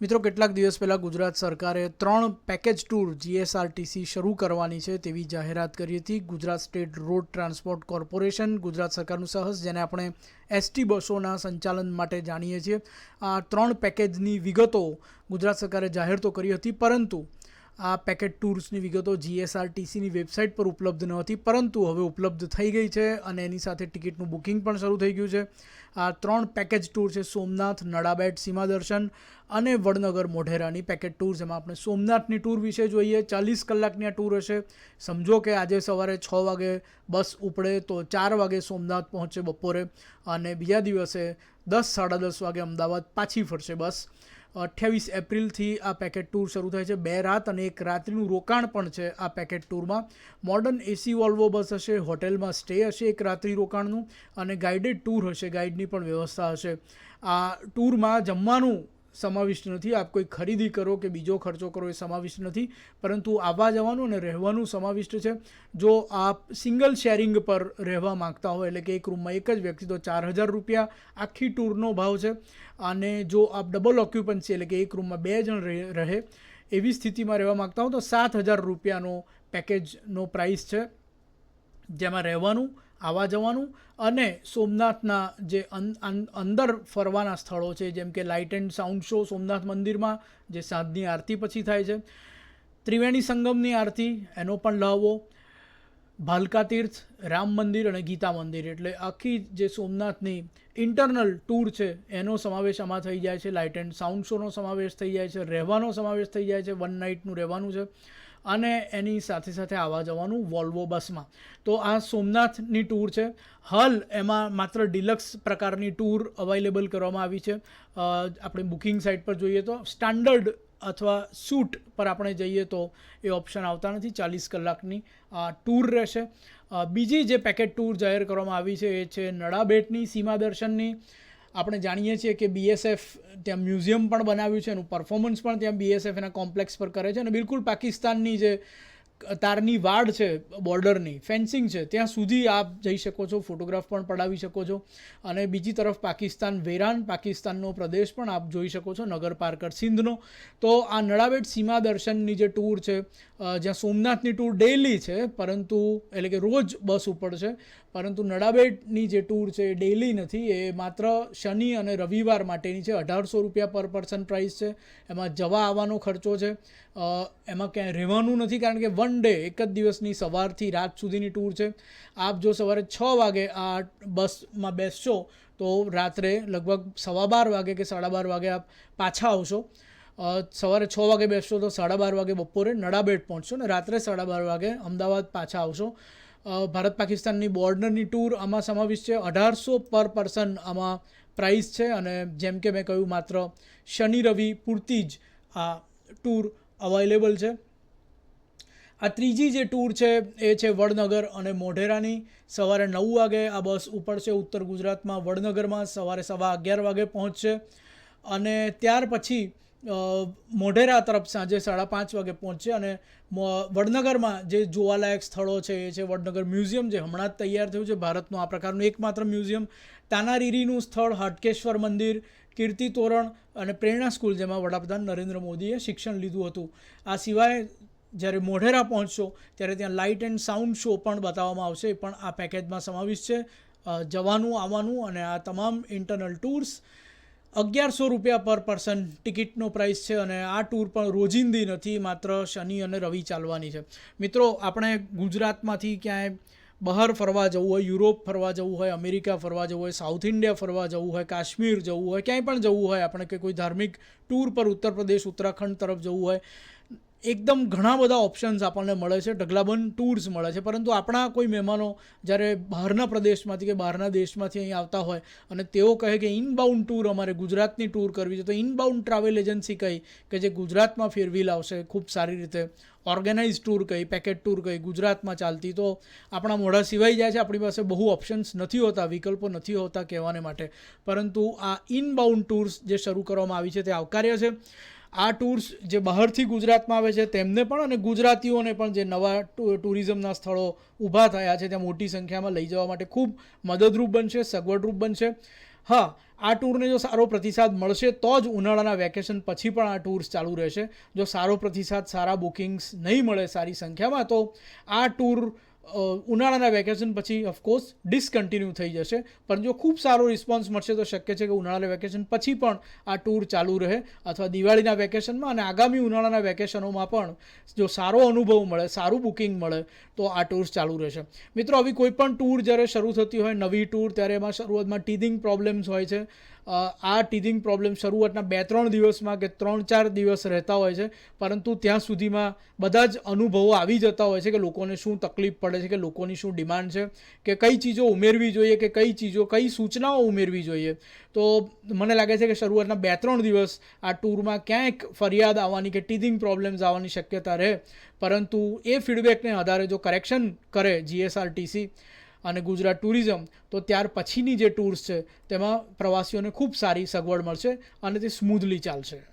મિત્રો, કેટલાક દિવસ પહેલાં ગુજરાત સરકારે ત્રણ પેકેજ ટૂર જીએસઆરટીસી શરૂ કરવાની છે તેવી જાહેરાત કરી હતી. Gujarat state road transport corporation, Gujarat સરકારનું સહસ, જેને આપણે એસટી બસોના સંચાલન માટે જાણીએ છીએ. આ ત્રણ પેકેજની વિગતો ગુજરાત સરકારે જાહેર તો કરી હતી, પરંતુ આ પેકેટ ટૂર્સની વિગતો જીએસઆરટીસીની વેબસાઇટ પર ઉપલબ્ધ ન હતી પરંતુ હવે ઉપલબ્ધ થઈ ગઈ છે અને એની સાથે ટિકિટનું બુકિંગ પણ શરૂ થઈ ગયું છે. આ ત્રણ પેકેજ ટૂર છે, સોમનાથ, નડાબેટ સીમા દર્શન અને વડનગર, મોઢેરાની પેકેટ ટૂર, જેમાં આપણે સોમનાથની ટૂર વિશે જોઈએ. ચાલીસ કલાકની આ ટૂર હશે. સમજો કે આજે સવારે છ વાગે બસ ઉપડે તો ચાર વાગે સોમનાથ પહોંચે બપોરે અને બીજા દિવસે દસ, સાડા દસ વાગે અમદાવાદ પાછી ફરશે બસ. અઠ્યાવીસ એપ્રિલથી આ પેકેટ ટૂર શરૂ થાય છે. બે રાત અને એક રાત્રિનું રોકાણ પણ છે આ પેકેટ ટૂરમાં. મોડર્ન એસી વોલ્વો બસ હશે, હોટેલમાં સ્ટે હશે એક રાત્રિ રોકાણનું અને ગાઈડેડ ટૂર હશે, ગાઈડની પણ વ્યવસ્થા હશે. આ ટૂરમાં જમવાનું સમાવિષ્ટ નથી. આપ કોઈ ખરીદી કરો કે બીજો ખર્ચો કરો એ સમાવિષ્ટ નથી. પરંતુ આવવા જવાનું અને રહેવાનું સમાવિષ્ટ છે. જો આપ સિંગલ શેરિંગ પર રહેવા માંગતા હોય એટલે કે એક રૂમમાં એક જ વ્યક્તિ, તો ચાર હજાર રૂપિયા આખી ટૂરનો ભાવ છે. અને જો આપ ડબલ ઓક્યુપન્સી, એટલે કે એક રૂમમાં બે જણ રહે એવી સ્થિતિમાં રહેવા માંગતા હો, તો સાત હજાર રૂપિયાનો પેકેજનો પ્રાઇસ છે. જેમાં રહેવાનું આવવા જવાનું અને સોમનાથના જે અંદર ફરવાના સ્થળો છે, જેમ કે light and sound show Somnath મંદિરમાં, જે સાંજની આરતી પછી થાય છે. ત્રિવેણી સંગમની આરતી, એનો પણ લહાવો, ભાલકા તીર્થ, રામ મંદિર અને ગીતા મંદિર. એટલે આખી જે સોમનાથની ઇન્ટરનલ ટૂર છે, એનો સમાવેશ આમાં થઈ જાય છે. લાઇટ એન્ડ સાઉન્ડ શોનો સમાવેશ થઈ જાય છે, રહેવાનો સમાવેશ થઈ જાય છે વન નાઇટનું રહેવાનું છે. અને એની સાથે સાથે આવવા જવાનું વોલ્વો બસમાં તો આ સોમનાથની ટૂર છે. હાલ એમાં માત્ર ડિલક્સ પ્રકારની ટૂર અવેલેબલ કરવામાં આવી છે. આપણે બુકિંગ સાઇટ પર જોઈએ તો સ્ટાન્ડર્ડ અથવા સૂટ પર આપણે જઈએ તો એ ઓપ્શન આવતા નથી. ચાલીસ કલાકની આ ટૂર રહેશે. બીજી જે પેકેટ ટૂર જાહેર કરવામાં આવી છે એ છે નડાબેટની સીમા દર્શનની આપણે જાણીએ છીએ કે બીએસએફ ત્યાં મ્યુઝિયમ પણ બનાવ્યું છે એનું પરફોર્મન્સ પણ ત્યાં બીએસએફ એના કોમ્પ્લેક્સ પર કરે છે અને બિલકુલ પાકિસ્તાનની જે તારની વાડ છે, બોર્ડરની, ફેન્સિંગ છે, ત્યાં સુધી આપ જઈ શકો છો, ફોટોગ્રાફ પણ પડાવી શકો છો. અને બીજી તરફ પાકિસ્તાન વેરાન, પાકિસ્તાનનો પ્રદેશ પણ આપ જોઈ શકો છો, નગર પારકર સિંધનો તો આ નળાબેટ સીમા દર્શનની જે ટૂર છે જ્યાં સોમનાથની ટૂર ડેઇલી છે, પરંતુ એટલે કે રોજ બસ ઉપર છે, પરંતુ નડાબેટની જે ટૂર છે એ ડેઇલી નથી, એ માત્ર શનિ અને રવિવાર માટેની છે. અઢારસો રૂપિયા પર પર્સન પ્રાઇસ છે, એમાં જવા આવવાનો ખર્ચો છે. એમાં ક્યાંય રહેવાનું નથી, કારણ કે વન ડે એક જ દિવસની સવારથી રાત સુધીની ટૂર છે. આપ જો સવારે છ વાગે આ બસમાં બેસશો, તો રાત્રે લગભગ સવા બાર વાગે કે સાડા બાર વાગે આપ પાછા આવશો. સવારે છ વાગે બેસશો તો સાડા બાર વાગે બપોરે નડાબેટ પહોંચશો ને રાત્રે સાડા બાર વાગે અમદાવાદ પાછા આવશો. ભારત પાકિસ્તાનની બોર્ડરની ટૂર આમાં સમાવિષ્ટ છે. અઢારસો પર પર્સન આમાં પ્રાઇસ છે અને જેમ કે મેં કહ્યું માત્ર શનિ રવિ પૂરતી જ આ ટૂર અવેલેબલ છે. આ ત્રીજી જે ટૂર છે, એ છે વડનગર અને મોઢેરાની. સવારે નવ વાગે આ બસ ઉપડશે ઉત્તર ગુજરાતમાં. વડનગરમાં સવારે સવા અગિયાર વાગે પહોંચશે અને ત્યાર પછી મોઢેરા તરફ સાંજે સાડા પાંચ વાગે પહોંચશે અને વડનગરમાં જે જોવાલાયક સ્થળો છે, એ છે વડનગર મ્યુઝિયમ, જે હમણાં જ તૈયાર થયું છે. ભારતનું આ પ્રકારનું એકમાત્ર મ્યુઝિયમ. તાનારીરીનું સ્થળ, હાટકેશ્વર મંદિર કીર્તિ તોરણ અને પ્રેરણા સ્કૂલ, જેમાં વડાપ્રધાન નરેન્દ્ર મોદીએ શિક્ષણ લીધું હતું. આ સિવાય જ્યારે મોઢેરા પહોંચશો, ત્યારે ત્યાં લાઇટ એન્ડ સાઉન્ડ શો પણ બતાવવામાં આવશે. પણ આ પેકેજમાં સમાવિષ્ટ છે. જવાનું, આવવાનું અને આ તમામ ઇન્ટરનલ ટૂર્સ અગિયારસો રૂપિયા પર પર્સન ટિકિટનો પ્રાઇસ છે અને આ ટૂર પણ રોજિંદી નથી, માત્ર શનિ અને રવિ ચાલવાની છે. મિત્રો, આપણે ગુજરાતમાંથી ક્યાંય બહાર ફરવા જવું હોય, યુરોપ ફરવા જવું હોય, અમેરિકા ફરવા જવું હોય સાઉથ ઇન્ડિયા ફરવા જવું હોય, કાશ્મીર જવું હોય, ક્યાંય પણ જવું હોય, આપણે કે કોઈ ધાર્મિક ટૂર પર ઉત્તર પ્રદેશ, ઉત્તરાખંડ તરફ જવું હોય એકદમ ઘણા બધા ઓપ્શન્સ આપણને મળે છે. ઢગલાબંધ ટૂર્સ મળે છે. પરંતુ આપણા કોઈ મહેમાનો જ્યારે બહારના પ્રદેશમાંથી કે બહારના દેશમાંથી અહીં આવતા હોય અને તેઓ કહે કે ઇનબાઉન્ડ ટૂર અમારે ગુજરાતની ટૂર કરવી છે, તો ઇનબાઉન્ડ ટ્રાવેલ એજન્સી કહી કે જે ગુજરાતમાં ફેરવી લાવશે, ખૂબ સારી રીતે ઓર્ગેનાઇઝ ટૂર કહી પેકેટ ટૂર કહી, ગુજરાતમાં ચાલતી. તો આપણા મોઢા સિવાય જાય છે. આપણી પાસે બહુ ઓપ્શન્સ નથી હોતા, વિકલ્પો નથી હોતા કહેવાને માટે. પરંતુ આ ઇનબાઉન્ડ ટૂર્સ જે શરૂ કરવામાં આવી છે, તે આવકાર્ય છે. આ ટૂર્સ જે બહારથી ગુજરાતમાં આવે છે તેમને પણ અને ગુજરાતીઓને પણ જે નવા ટુરિઝમના સ્થળો ઊભા થયા છે ત્યાં મોટી સંખ્યામાં લઈ જવા માટે ખૂબ મદદરૂપ બનશે, સગવડરૂપ બનશે. હા, આ ટૂરને જો સારો પ્રતિસાદ મળશે તો જ ઉનાળાના વેકેશન પછી પણ આ ટૂર્સ ચાલુ રહેશે. જો સારો પ્રતિસાદ, સારા બુકિંગ્સ નહીં મળે સારી સંખ્યામાં, તો આ ટૂર ઉનાળાના વેકેશન પછી ઓફકોર્સ ડિસકન્ટિન્યુ થઈ જશે. પણ જો ખૂબ સારો રિસ્પોન્સ મળશે, તો શક્ય છે કે ઉનાળાના વેકેશન પછી પણ આ ટૂર ચાલુ રહે. અથવા દિવાળીના વેકેશનમાં અને આગામી ઉનાળાના વેકેશનોમાં પણ જો સારો અનુભવ મળે, સારું બુકિંગ મળે, તો આ ટૂર્સ ચાલુ રહેશે. મિત્રો, આવી કોઈ પણ ટૂર જ્યારે શરૂ થતી હોય, નવી ટૂર ત્યારે એમાં શરૂઆતમાં ટીધિંગ પ્રોબ્લેમ્સ હોય છે. આ ટીધિંગ પ્રોબ્લેમ શરૂઆતના બે ત્રણ દિવસમાં કે ત્રણ ચાર દિવસ રહેતા હોય છે, પરંતુ ત્યાં સુધીમાં બધા જ અનુભવો આવી જતા હોય છે કે લોકોને શું તકલીફ પડે છે, કે લોકોની શું ડિમાન્ડ છે, કે કઈ ચીજો ઉમેરવી જોઈએ, કે કઈ ચીજો, કઈ સૂચનાઓ ઉમેરવી જોઈએ. તો મને લાગે છે કે શરૂઆતના બે ત્રણ દિવસ આ ટૂરમાં ક્યાંક ફરિયાદ આવવાની કે ટીધિંગ પ્રોબ્લેમ્સ આવવાની શક્યતા રહે, પરંતુ એ ફીડબેકને આધારે જો કરેક્શન કરે જીએસઆરટીસી અને ગુજરાત ટુરિઝમ, તો ત્યાર પછીની જે ટૂર્સ છે, તેમાં પ્રવાસીઓને ખૂબ સારી સગવડ મળશે અને તે સ્મૂધલી ચાલશે.